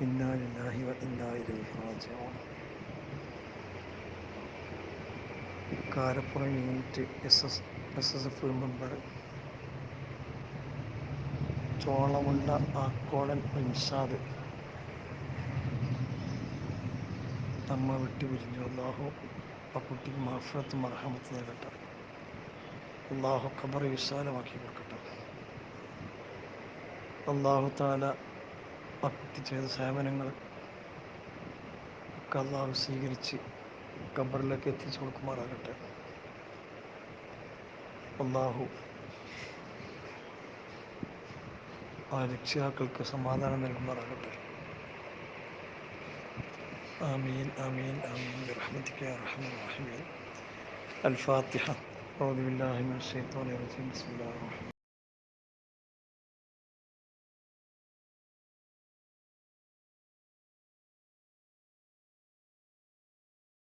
ഇന്നാലില്ലാഹി ഇന്നായിരയിൽ റാജിഊൺ Karappuram unit S S S S F member Cholamunda Akkodan Inshad നമ്മ വിട്ടു പിരിഞ്ഞു. അള്ളാഹു ആ കുട്ടിക്ക് മഹഫത്ത് മർഹമത്ത് നൽകട്ടെ. അള്ളാഹു ഖബർ വിശാലമാക്കി കൊടുക്കട്ടെ. അള്ളാഹു താല ആ കുട്ടി ചെയ്ത സേവനങ്ങൾ ഒക്കെ അള്ളാഹു സ്വീകരിച്ച് ഖബറിലേക്ക് എത്തിച്ചു കൊടുക്കുമാറാകട്ടെ അള്ളാഹു ആ രക്ഷിതാക്കൾക്ക് സമാധാനം നൽകുമാറാകട്ടെ آمين آمين آمين برحمتك يا أرحم الراحمين الفاتحة أعوذ بالله من الشيطان الرجيم بسم الله الرحمن